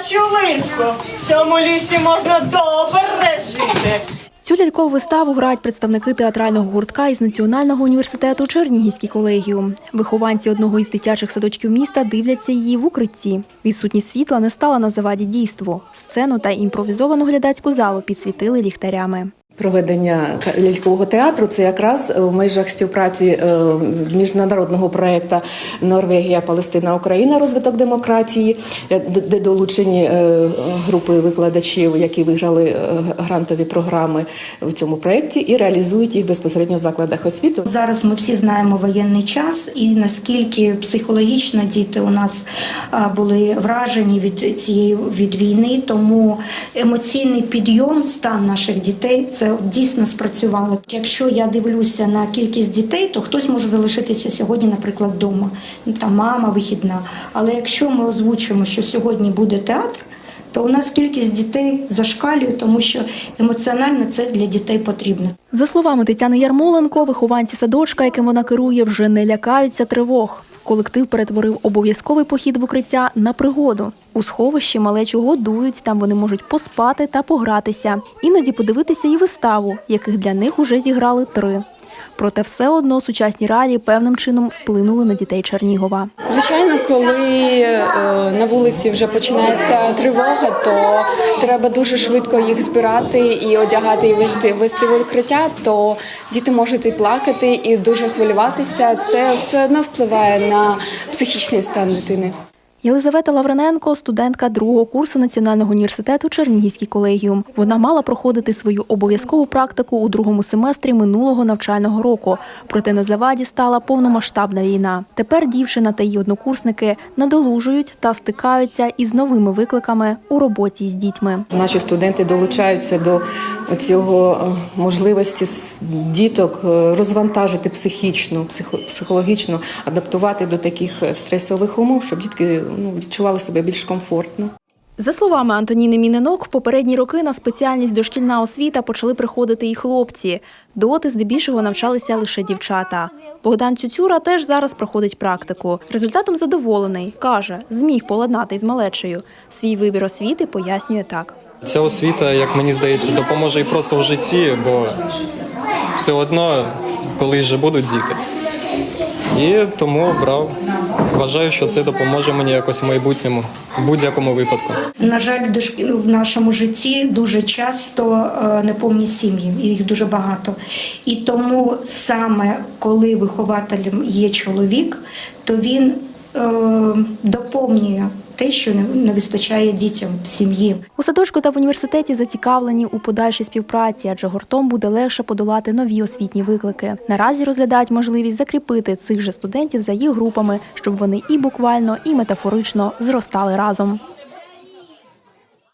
бачу лиско. В цьому лісі можна добре жити. Цю лялькову виставу грають представники театрального гуртка із Національного університету Чернігівський колегіум. Вихованці одного із дитячих садочків міста дивляться її в укритті. Відсутність світла не стала на заваді дійству. Сцену та імпровізовану глядацьку залу підсвітили ліхтарями. Проведення лялькового театру це якраз в межах співпраці е, міжнародного проєкту Норвегія, Палестина, Україна, розвиток демократії, е, де долучені е, групи викладачів, які виграли е, грантові програми в цьому проєкті і реалізують їх безпосередньо в закладах освіти. Зараз ми всі знаємо воєнний час і наскільки психологічно діти у нас були вражені від цієї від війни. Тому емоційний підйом, стан наших дітей це дійсно спрацювало. Якщо я дивлюся на кількість дітей, то хтось може залишитися сьогодні, наприклад, вдома. Ну, Там мама вихідна. Але якщо ми озвучимо, що сьогодні буде театр. То у нас кількість дітей зашкалює, тому що емоціонально це для дітей потрібно. За словами Тетяни Ярмоленко, вихованці садочка, яким вона керує, вже не лякаються тривог. Колектив перетворив обов'язковий похід в укриття на пригоду. У сховищі малечу годують, там вони можуть поспати та погратися. Іноді подивитися і виставу, яких для них уже зіграли три. Проте все одно сучасні реалії певним чином вплинули на дітей Чернігова. Звичайно, коли е, на вулиці вже починається тривога, то треба дуже швидко їх збирати і одягати і вести, вести в укриття, то діти можуть і плакати, і дуже хвилюватися. Це все одно впливає на психічний стан дитини. Єлизавета Лаврененко, студентка другого курсу Національного університету Чернігівський колегіум. Вона мала проходити свою обов'язкову практику у другому семестрі минулого навчального року. Проте на заваді стала повномасштабна війна. Тепер дівчина та її однокурсники надолужують та стикаються із новими викликами у роботі з дітьми. Наші студенти долучаються до цього е, можливості діток е, розвантажити психічно, психо- психологічно, адаптувати до таких е, стресових умов, щоб дітки ну, відчували себе більш комфортно. За словами Антоніни Мінинок, в попередні роки на спеціальність дошкільна освіта почали приходити і хлопці. Доти здебільшого навчалися лише дівчата. Богдан Цюцюра теж зараз проходить практику. Результатом задоволений. Каже, зміг поладнати із малечею. Свій вибір освіти пояснює так. Ця освіта, як мені здається, допоможе і просто в житті, бо все одно колись же будуть діти. І тому обрав. Вважаю, що це допоможе мені якось в майбутньому, в будь-якому випадку. На жаль, в нашому житті дуже часто е, неповні сім'ї, їх дуже багато. І тому саме коли вихователем є чоловік, то він е, доповнює те, що не, вистачає дітям сім'ї. У садочку та в університеті зацікавлені у подальшій співпраці, адже гуртом буде легше подолати нові освітні виклики. Наразі розглядають можливість закріпити цих же студентів за їх групами, щоб вони і буквально, і метафорично зростали разом.